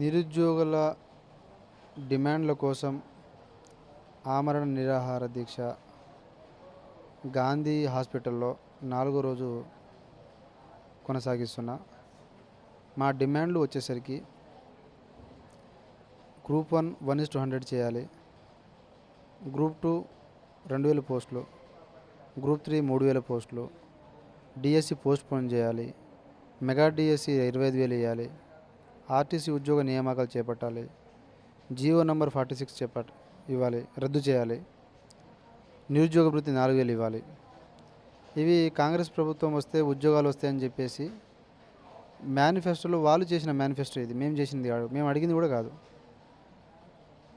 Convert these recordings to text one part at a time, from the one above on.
నిరుద్యోగుల డిమాండ్ల కోసం ఆమరణ నిరాహార దీక్ష. గాంధీ హాస్పిటల్లో నాలుగో రోజు కొనసాగిస్తున్నా. మా డిమాండ్లు వచ్చేసరికి group one one is two hundred చేయాలి. గ్రూప్ టూ రెండు వేల పోస్టులు. గ్రూప్ త్రీ మూడు వేల పోస్టులు. డిఎస్సి పోస్ట్ పోన్ చేయాలి. మెగా డిఎస్సి ఇరవై ఐదు వేలు వేయాలి ఆర్టీసీ ఉద్యోగ నియామకాలు చేపట్టాలి. జియో నంబర్ ఫార్టీ సిక్స్ చేపట్ ఇవ్వాలి రద్దు చేయాలి. నిరుద్యోగ వృత్తి నాలుగు వేలు ఇవ్వాలి. ఇవి కాంగ్రెస్ ప్రభుత్వం వస్తే ఉద్యోగాలు వస్తాయని చెప్పేసి మేనిఫెస్టోలో వాళ్ళు చేసిన మేనిఫెస్టో ఇది. మేము చేసింది కాదు. మేము అడిగింది కూడా కాదు.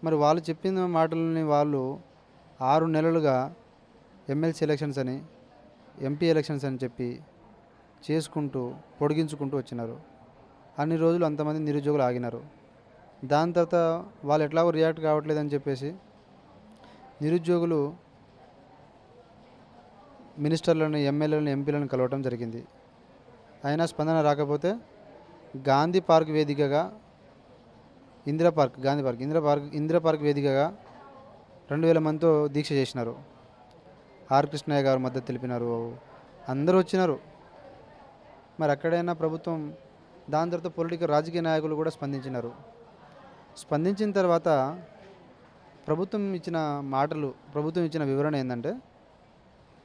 మరి వాళ్ళు చెప్పిన మాటలని వాళ్ళు ఆరు నెలలుగా ఎమ్మెల్సీ ఎలక్షన్స్ అని ఎంపీ ఎలక్షన్స్ అని చెప్పి చేసుకుంటూ పొడిగించుకుంటూ వచ్చినారు. అన్ని రోజులు అంతమంది నిరుద్యోగులు ఆగినారు. దాని తర్వాత వాళ్ళు ఎట్లాగో రియాక్ట్ కావట్లేదని చెప్పేసి నిరుద్యోగులు మినిస్టర్లను ఎమ్మెల్యేలను ఎంపీలను కలవటం జరిగింది. అయినా స్పందన రాకపోతే గాంధీ పార్క్ వేదికగా Indira park Gandhi park Indira park Indira park వేదికగా రెండు వేల మందితో దీక్ష చేసినారు. ఆర్ కృష్ణయ్య గారు మద్దతు తెలిపినారు. అందరూ వచ్చినారు. మరి అక్కడైనా ప్రభుత్వం దాని తర్వాత పొలిటికల్ రాజకీయ నాయకులు కూడా స్పందించినారు. స్పందించిన తర్వాత ప్రభుత్వం ఇచ్చిన మాటలు ప్రభుత్వం ఇచ్చిన వివరణ ఏంటంటే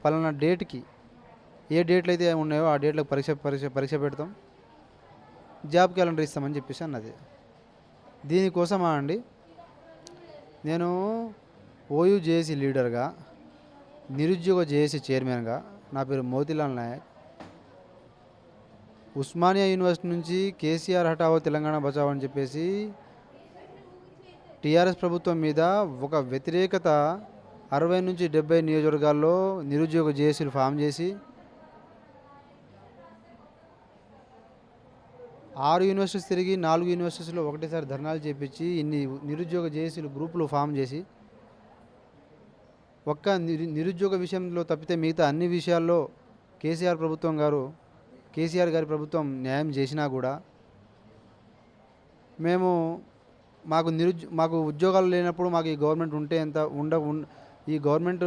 పలానా డేట్కి ఏ డేట్లు అయితే ఉన్నాయో ఆ డేట్లకు పరీక్ష పరీక్ష పరీక్ష పెడతాం. జాబ్ క్యాలెండర్ ఇస్తామని చెప్పేసి అన్నది. దీనికోసమా అండి నేను ఓయూ జేఏసీ లీడర్గా నిరుద్యోగ జేఏసీ చైర్మన్గా నా పేరు మోతిలాల్ నాయక్. ఉస్మానియా యూనివర్సిటీ నుంచి కేసీఆర్ హఠావో తెలంగాణ బచావో అని చెప్పేసి టీఆర్ఎస్ ప్రభుత్వం మీద ఒక వ్యతిరేకత అరవై నుంచి డెబ్బై నియోజకవర్గాల్లో నిరుద్యోగ జేఏసీలు ఫామ్ చేసి ఆరు యూనివర్సిటీస్ తిరిగి నాలుగు యూనివర్సిటీస్లో ఒకటేసారి ధర్నాలు చేపించి ఇన్ని నిరుద్యోగ జేఏసీలు గ్రూపులు ఫామ్ చేసి ఒక్క నిరుద్యోగ విషయంలో తప్పితే మిగతా అన్ని విషయాల్లో కేసీఆర్ ప్రభుత్వం గారు కేసీఆర్ గారి ప్రభుత్వం న్యాయం చేసినా కూడా మేము మాకు నిరుద్యో మాకు ఉద్యోగాలు లేనప్పుడు మాకు ఈ గవర్నమెంట్ ఉంటే ఎంత ఉండ ఈ గవర్నమెంట్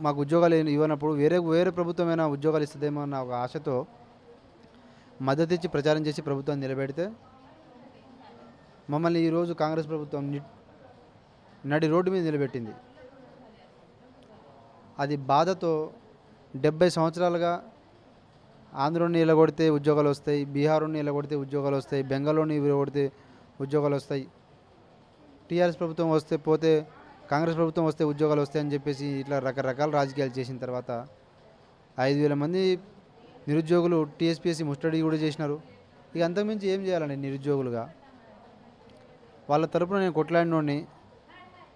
మాకు ఉద్యోగాలు ఇవ్వనప్పుడు వేరే వేరే ప్రభుత్వమైనా ఉద్యోగాలు ఇస్తుందేమో అన్న ఒక ఆశతో మద్దతు ఇచ్చి ప్రచారం చేసి ప్రభుత్వాన్ని నిలబెడితే మమ్మల్ని ఈరోజు కాంగ్రెస్ ప్రభుత్వం నడి రోడ్డు మీద నిలబెట్టింది. అది బాధతో డెబ్బై సంవత్సరాలుగా ఆంధ్రుని నిలగొడితే ఉద్యోగాలు వస్తాయి బీహార్ని నిలగొడితే ఉద్యోగాలు వస్తాయి బెంగాల్ని కొడితే ఉద్యోగాలు వస్తాయి. టీఆర్ఎస్ ప్రభుత్వం వస్తే పోతే కాంగ్రెస్ ప్రభుత్వం వస్తే ఉద్యోగాలు వస్తాయని చెప్పేసి ఇట్లా రకరకాల రాజకీయాలు చేసిన తర్వాత ఐదు వేల మంది నిరుద్యోగులు టీఎస్పీఎస్సీ ముస్టడీ కూడా చేసినారు. ఇక అంతకుమించి ఏం చేయాలండి నిరుద్యోగులుగా? వాళ్ళ తరపున నేను కొట్లాడినోడిని.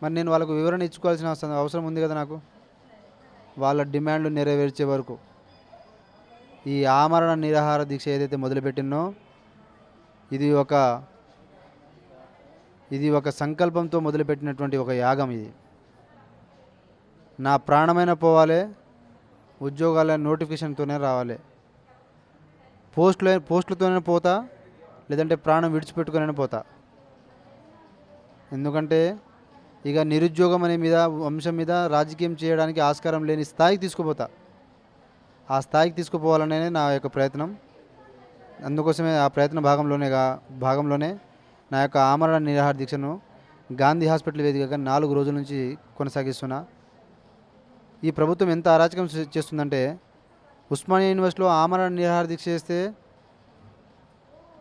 మరి నేను వాళ్ళకు వివరణ ఇచ్చుకోవాల్సిన అవసరం అవసరం ఉంది కదా నాకు? వాళ్ళ డిమాండ్లు నెరవేర్చే వరకు. ఈ ఆమరణ నిరాహార దీక్ష ఏదైతే మొదలుపెట్టినో ఇది ఒక ఇది ఒక సంకల్పంతో మొదలుపెట్టినటువంటి ఒక యాగం ఇది. నా ప్రాణమైన పోవాలి ఉద్యోగాల నోటిఫికేషన్తోనే రావాలి. పోస్టులు పోస్టులతోనే పోతా లేదంటే ప్రాణం విడిచిపెట్టుకునే పోతా. ఎందుకంటే ఇక నిరుద్యోగం అనే మీద అంశం మీద రాజకీయం చేయడానికి ఆస్కారం లేని స్థాయికి తీసుకుపోతా. ఆ స్థాయికి తీసుకుపోవాలనే నా యొక్క ప్రయత్నం. అందుకోసమే ఆ ప్రయత్న భాగంలోనే భాగంలోనే నా యొక్క ఆమరణ నిరాహార దీక్షను గాంధీ హాస్పిటల్ వేదికగా నాలుగు రోజుల నుంచి కొనసాగిస్తున్నా. ఈ ప్రభుత్వం ఎంత అరాచకం చేస్తుందంటే ఉస్మానియా యూనివర్సిటీలో ఆమరణ నిరాహార దీక్ష చేస్తే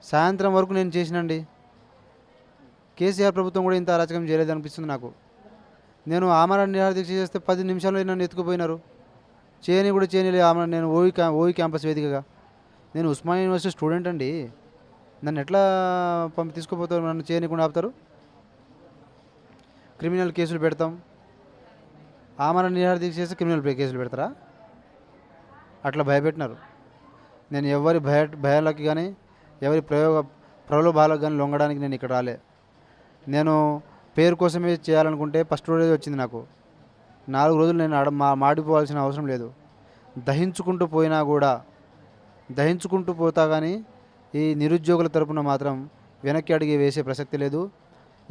సాయంత్రం వరకు నేను చేసినండి. కేసీఆర్ ప్రభుత్వం కూడా ఇంత అరాచకం చేయలేదనిపిస్తుంది నాకు. నేను ఆమరణ నిరాహార దీక్ష చేస్తే పది నిమిషాలు నన్ను ఎత్తుకుపోయినారు. చేయని కూడా చేయని ఆమె నేను ఓవి క్యా ఓవి క్యాంపస్ వేదికగా. నేను ఉస్మానియా యూనివర్సిటీ స్టూడెంట్ అండి. నన్ను ఎట్లా పంపి తీసుకుపోతారు నన్ను చేయనికుండా ఆపుతారు? క్రిమినల్ కేసులు పెడతాం. ఆమరణ నిహార దీక్ష చేస్తే క్రిమినల్ కేసులు పెడతారా? అట్లా భయపెట్టినారు. నేను ఎవరి భయ భయాలకి కానీ ఎవరి ప్రయోగ ప్రలోభాలకు కానీ లొంగడానికి నేను ఇక్కడ రాలే. నేను పేరు కోసమే చేయాలనుకుంటే ఫస్ట్ రోజే వచ్చింది నాకు. నాలుగు రోజులు నేను ఆడ మా మాడిపోవాల్సిన అవసరం లేదు. దహించుకుంటూ పోయినా కూడా దహించుకుంటూ పోతా కానీ ఈ నిరుద్యోగుల తరపున మాత్రం వెనక్కి అడిగి వేసే ప్రసక్తి లేదు.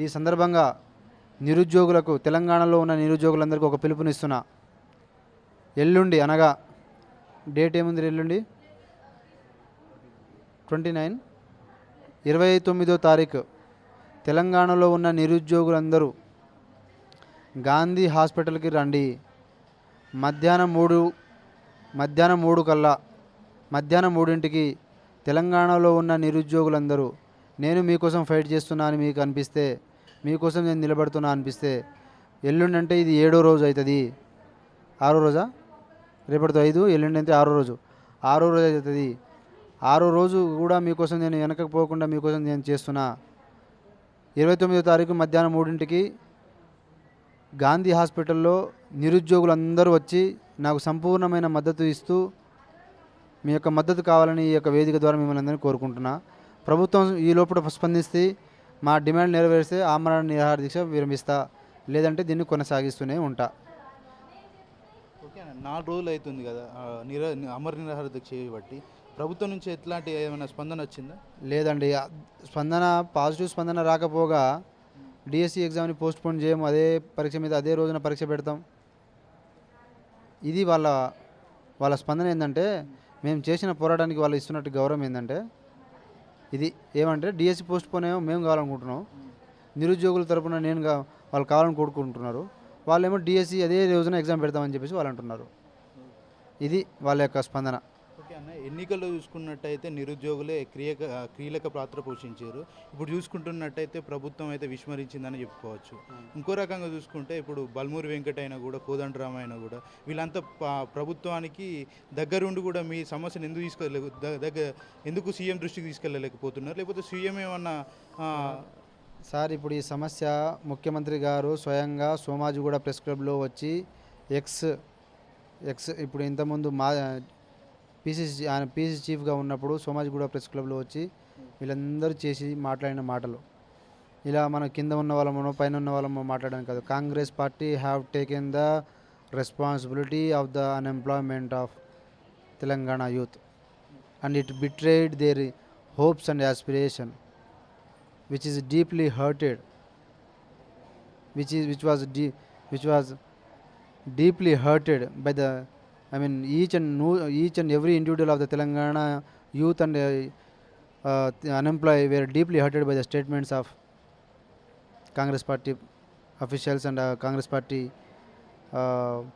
ఈ సందర్భంగా నిరుద్యోగులకు తెలంగాణలో ఉన్న నిరుద్యోగులందరికీ ఒక పిలుపునిస్తున్నా. ఎల్లుండి అనగా డేట్ ఏముంది ఎల్లుండి? Twenty nine. ఇరవై తొమ్మిదో తారీఖు. తెలంగాణలో ఉన్న నిరుద్యోగులందరూ గాంధీ హాస్పిటల్కి రండి. మధ్యాహ్నం మూడు మధ్యాహ్నం మూడు కల్లా మధ్యాహ్నం మూడింటికి తెలంగాణలో ఉన్న నిరుద్యోగులందరూ నేను మీకోసం ఫైట్ చేస్తున్నా అని మీకు అనిపిస్తే మీకోసం నేను నిలబడుతున్నా అనిపిస్తే ఎల్లుండి అంటే ఇది ఏడో రోజు అవుతుంది ఆరో రోజా? రేపటితో ఐదు ఎల్లుండి అంటే ఆరో రోజు. ఆరో రోజు అవుతుంది ఆరో రోజు కూడా మీకోసం నేను వెనకపోకుండా మీకోసం నేను చేస్తున్నా. ఇరవై తొమ్మిదో తారీఖు మధ్యాహ్నం మూడింటికి గాంధీ హాస్పిటల్లో నిరుద్యోగులందరూ వచ్చి నాకు సంపూర్ణమైన మద్దతు ఇస్తూ మీ యొక్క మద్దతు కావాలని ఈ యొక్క వేదిక ద్వారా మిమ్మల్ని అందరినీ కోరుకుంటున్నా. ప్రభుత్వం ఈ లోపల స్పందిస్తే మా డిమాండ్ నెరవేరిస్తే ఆమరణ నిరాహార దీక్ష విరమిస్తా లేదంటే దీన్ని కొనసాగిస్తూనే ఉంటా. ఓకే నాలుగు రోజులు అవుతుంది కదా నిర అమర నిరాహార దీక్ష చేయబట్టి. ప్రభుత్వం నుంచి ఎట్లాంటి ఏమైనా స్పందన వచ్చిందా? లేదండి స్పందన పాజిటివ్ స్పందన రాకపోగా డిఎస్సి ఎగ్జామ్ని పోస్ట్ పోన్ చేయము అదే పరీక్ష మీద అదే రోజున పరీక్ష పెడతాం. ఇది వాళ్ళ వాళ్ళ స్పందన ఏంటంటే మేము చేసిన పోరాటానికి వాళ్ళు ఇస్తున్నట్టు గౌరవం ఏంటంటే ఇది ఏమంటే డిఎస్సి పోస్ట్ పోన్ ఏమో మేము కావాలనుకుంటున్నాం. నిరుద్యోగుల తరపున నేను వాళ్ళు కావాలని కోరుకుంటున్నారు. వాళ్ళేమో డిఎస్సి అదే రోజున ఎగ్జామ్ పెడతామని చెప్పేసి వాళ్ళు అంటున్నారు. ఇది వాళ్ళ యొక్క స్పందన. అన్న ఎన్నికల్లో చూసుకున్నట్టయితే నిరుద్యోగులే క్రియక క్రియలక పాత్ర పోషించారు. ఇప్పుడు చూసుకుంటున్నట్టయితే ప్రభుత్వం అయితే విస్మరించిందని చెప్పుకోవచ్చు. ఇంకో రకంగా చూసుకుంటే ఇప్పుడు బల్మూరి వెంకట అయినా కూడా కోదండరామ అయినా కూడా వీళ్ళంతా ప్రభుత్వానికి దగ్గరుండి కూడా మీ సమస్యను ఎందుకు తీసుకెళ్ళ దగ్గర ఎందుకు సీఎం దృష్టికి తీసుకెళ్ళలేకపోతున్నారు? లేకపోతే సీఎం ఏమన్నా సార్ ఇప్పుడు ఈ సమస్య ముఖ్యమంత్రి గారు స్వయంగా సోమాజిగూడ ప్రెస్ క్లబ్లో వచ్చి ఎక్స్ ఎక్స్ ఇప్పుడు ఇంతకుముందు మా పీసీసీ ఆయన పీసీ చీఫ్గా ఉన్నప్పుడు సోమాజిగూడ ప్రెస్ క్లబ్లో వచ్చి వీళ్ళందరూ చేసి మాట్లాడిన మాటలు. ఇలా మన కింద ఉన్న వాళ్ళము పైన ఉన్న వాళ్ళమో మాట్లాడడం కాదు. Congress party have taken the responsibility of the unemployment of Telangana youth. And it betrayed their hopes and aspiration which is deeply hurted which is which was dee which was deeply hurted by the I mean each and new each and every individual of the Telangana youth and unemploy were deeply hurted by the statements of Congress party officials and Congress party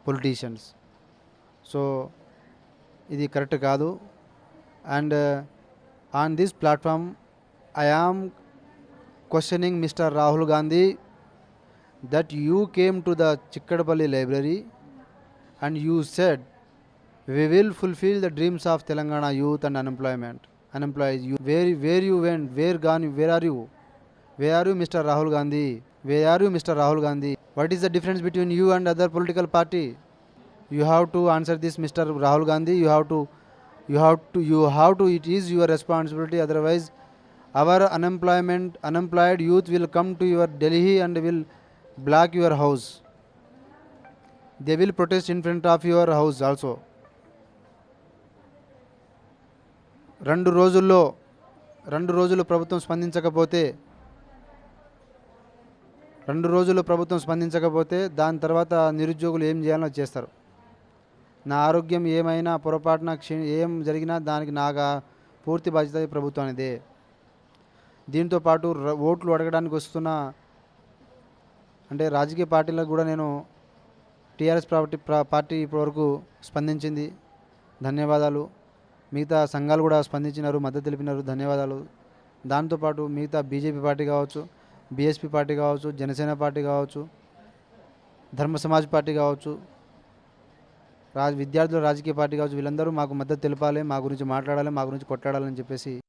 politicians so ఇది correct కాదు. And on this platform I am questioning mister Rahul Gandhi that you came to the Chikkadapalli library and you said we will fulfill the dreams of Telangana youth and unemployment unemployed you where where you went where gone where are you where are you Mr. Rahul Gandhi where are you Mr. Rahul Gandhi what is the difference between you and other political party you have to answer this Mr. Rahul Gandhi you have to you have to you have to it is your responsibility otherwise our unemployment unemployed youth will come to your delhi and will block your house they will protest in front of your house also రెండు రోజుల్లో రెండు రోజులు ప్రభుత్వం స్పందించకపోతే రెండు రోజులు ప్రభుత్వం స్పందించకపోతే దాని తర్వాత నిరుద్యోగులు ఏం చేయాలో చేస్తారు. నా ఆరోగ్యం ఏమైనా పొరపాటున క్షీ ఏం జరిగినా దానికి నాకు పూర్తి బాధ్యత ప్రభుత్వానిదే దీంతో పాటు ర- ఓట్లు అడగడానికి వస్తున్న అంటే రాజకీయ పార్టీలకు కూడా నేను టీఆర్ఎస్ పార్టీ పార్టీ ఇప్పటివరకు స్పందించింది. ధన్యవాదాలు. మిగతా సంఘాలు కూడా స్పందించినారు మద్దతు తెలిపినారు ధన్యవాదాలు. దాంతోపాటు మిగతా బీజేపీ పార్టీ కావచ్చు బీఎస్పీ పార్టీ కావచ్చు జనసేన పార్టీ కావచ్చు ధర్మ సమాజ్ పార్టీ కావచ్చు రాజ్ విద్యార్థుల రాజకీయ పార్టీ కావచ్చు వీళ్ళందరూ మాకు మద్దతు తెలపాలి మా గురించి మాట్లాడాలి మా గురించి కొట్లాడాలని చెప్పేసి